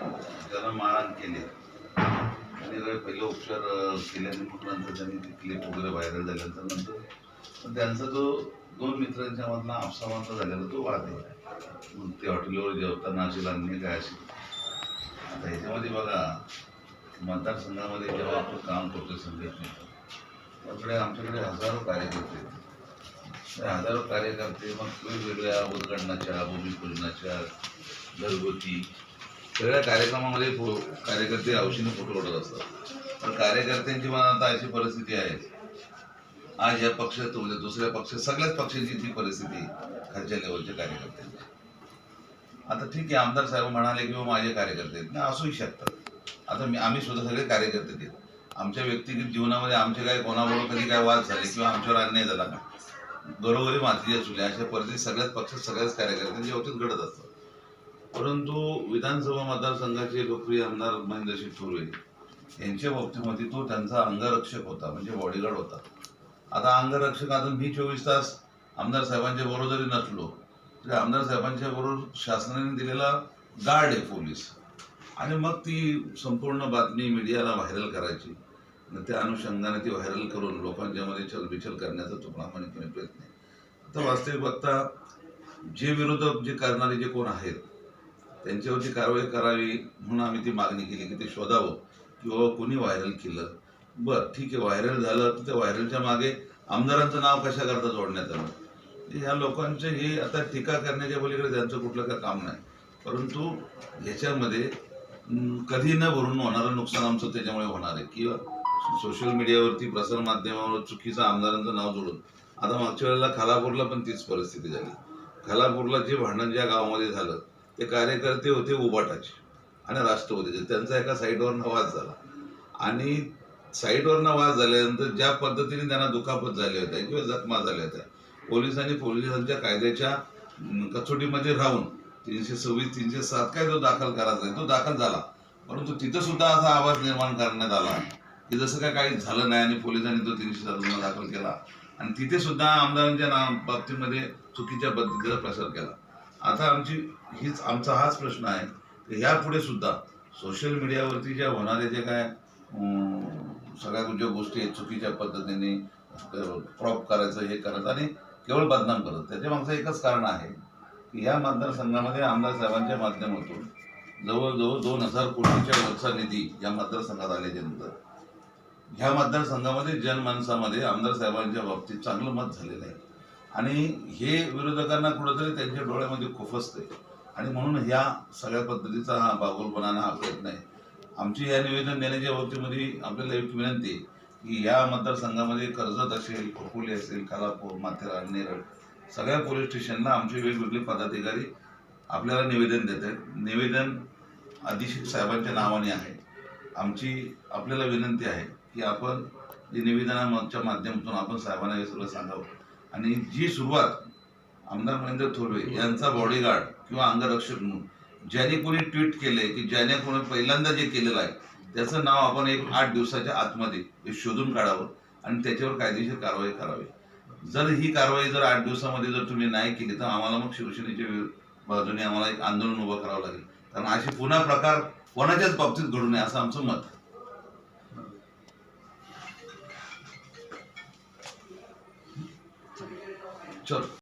त्यांना मारहाण केली. आणि काही पहिलं उपचार अं, केल्याने मग नंतर त्यांनी ती क्लिप वगैरे व्हायरल झाल्यानंतर नंतर त्यांचा जो दोन मित्रांच्या मधला आपसामाचा झालेला तो वाद आहे मग ते हॉटेलवर जेवताना अशी लागणी काय अशी. आता ह्याच्यामध्ये बघा मतदारसंघामध्ये जेव्हा आपण काम करतो संघटनेत त्याकडे आमच्याकडे हजारो कार्यकर्ते आहेत. हजारो कार्यकर्ते मग वेगवेगळ्या उद्घाटनाच्या भूमिपूजनाच्या घरगुती सगळ्या कार्यक्रमामध्ये फो- कार्यकर्ते हौशीने फोटो काढत असतात. पण कार्यकर्त्यांची पण आता अशी परिस्थिती आहे. आज या पक्षात म्हणजे दुसऱ्या पक्ष सगळ्याच पक्षांची ती परिस्थिती खालच्या लेवलच्या कार्यकर्त्यांची. आता ठीक आहे आमदार साहेब म्हणाले किंवा हो, माझे कार्यकर्ते आहेत. ना असूही शकतात. आता मी आम्ही सुद्धा सगळे कार्यकर्ते आहेत. आमच्या व्यक्तिगत जीवनामध्ये आमचे काय कोणाबरोबर कधी काय वाद झाले किंवा आमच्यावर अन्याय झाला का? घरोघरी असू चुल्या अशा परिस्थिती सगळ्याच पक्षात सगळ्याच कार्यकर्त्यांच्या बाबतीत घडत असतात. परंतु विधानसभा मतदारसंघाचे लोकप्रिय आमदार महेंद्रसिंह थोरवे यांच्या बाबतीमध्ये तो त्यांचा अंगरक्षक होता म्हणजे बॉडीगार्ड होता. आता अंगरक्षक अजून मी चोवीस तास आमदार साहेबांच्या बरोबर जरी नसलो तरी आमदार साहेबांच्या बरोबर शासनाने दिलेला गार्ड आहे पोलीस. आणि मग ती संपूर्ण बातमी मीडियाला व्हायरल करायची. आणि त्या अनुषंगाने ती व्हायरल करून लोकांच्या मध्ये चलबिचल करण्याचा तो प्रामाणिकपणे प्रयत्न आहे. आता वास्तविक बघता जे विरोधक जे करणारे जे कोण आहेत त्यांच्यावरती कारवाई करावी म्हणून आम्ही ती मागणी केली की ते शोधावं की बाबा कोणी व्हायरल केलं. बरं ठीक आहे व्हायरल झालं तर त्या व्हायरलच्या मागे आमदारांचं नाव कशा करता जोडण्यात आलं? म्हणजे ह्या लोकांचे हे आता टीका करण्याच्या पलीकडे त्यांचं कुठलं काय काम नाही. परंतु ह्याच्यामध्ये कधी न भरून होणारं नुकसान आमचं त्याच्यामुळे होणार आहे. किंवा सोशल मीडियावरती प्रसार माध्यमावर चुकीचं आमदारांचं नाव जोडून आता मागच्या वेळेला खालापूरला पण तीच परिस्थिती झाली. खालापूरला जे भांडण ज्या गावामध्ये झालं ते कार्यकर्ते होते उबाटाचे आणि राष्ट्रवादीचे त्यांचा एका साईडवरनं वाद झाला. आणि साईडवरनं वाद झाल्यानंतर ज्या पद्धतीने त्यांना दुखापत झाल्या होत्या किंवा जखमा झाल्या होत्या पोलिसांनी पोलिसांच्या कायद्याच्या अं, कसोटीमध्ये राहून तीनशे सव्वीस तीनशे सात काय जो दाखल करायचा आहे तो दाखल झाला. परंतु तिथं सुद्धा असा आवाज निर्माण करण्यात आला की जसं काय काही झालं नाही आणि पोलिसांनी तो तीनशे सात गुन्हा दाखल केला. आणि तिथे सुद्धा आमदारांच्या ना बाबतीमध्ये चुकीच्या पद्धतीचा प्रसार केला. आता आमची हीच आमचा हाच प्रश्न आहे. की ह्यापुढे सुद्धा सोशल मीडियावरती ज्या होणाऱ्या जे काय सगळ्या ज्या गोष्टी आहेत चुकीच्या पद्धतीने क्रॉप करायचं हे करायचं आणि केवळ बदनाम करत. त्याच्या मागचं एकच कारण आहे की ह्या मतदारसंघामध्ये आमदार साहेबांच्या माध्यमातून जवळजवळ दोन हजार कोटीच्या वरचा निधी या मतदारसंघात आल्याच्यानंतर ह्या मतदारसंघामध्ये जनमानसामध्ये आमदार साहेबांच्या बाबतीत चांगलं मत झालेलं आहे. आणि हे विरोधकांना कुठंतरी त्यांच्या डोळ्यामध्ये खुफसते आणि म्हणून ह्या सगळ्या पद्धतीचा हा बागोलपणानं हा प्रयत्न आहे. आमची या निवेदन देण्याच्या बाबतीमध्ये आपल्याला एक विनंती आहे की या मतदारसंघामध्ये कर्जत असेल खोपोली असेल कालापूर माथेरान नेरळ सगळ्या पोलीस स्टेशनला आमचे वेगवेगळे पदाधिकारी आपल्याला निवेदन देत आहेत. निवेदन अधीक्षक साहेबांच्या नावाने आहे. आमची आपल्याला विनंती आहे की आपण जे निवेदनाच्या माध्यमातून आपण साहेबांना हे सगळं सांगावं. आणि जी सुरुवात आमदार महेंद्र थोरवे यांचा बॉडीगार्ड किंवा अंगरक्षक म्हणून ज्याने कोणी ट्विट केले की ज्याने कोणी पहिल्यांदा जे केलेलं आहे त्याचं नाव आपण एक आठ दिवसाच्या आतमध्ये शोधून काढावं आणि त्याच्यावर कायदेशीर कारवाई करावी. जर ही कारवाई जर आठ दिवसामध्ये जर तुम्ही नाही केली तर आम्हाला मग शिवसेनेच्या बाजूने आम्हाला एक आंदोलन उभं करावं लागेल. कारण असे पुन्हा प्रकार कोणाच्याच बाबतीत घडू नये असं आमचं मत आहे. चल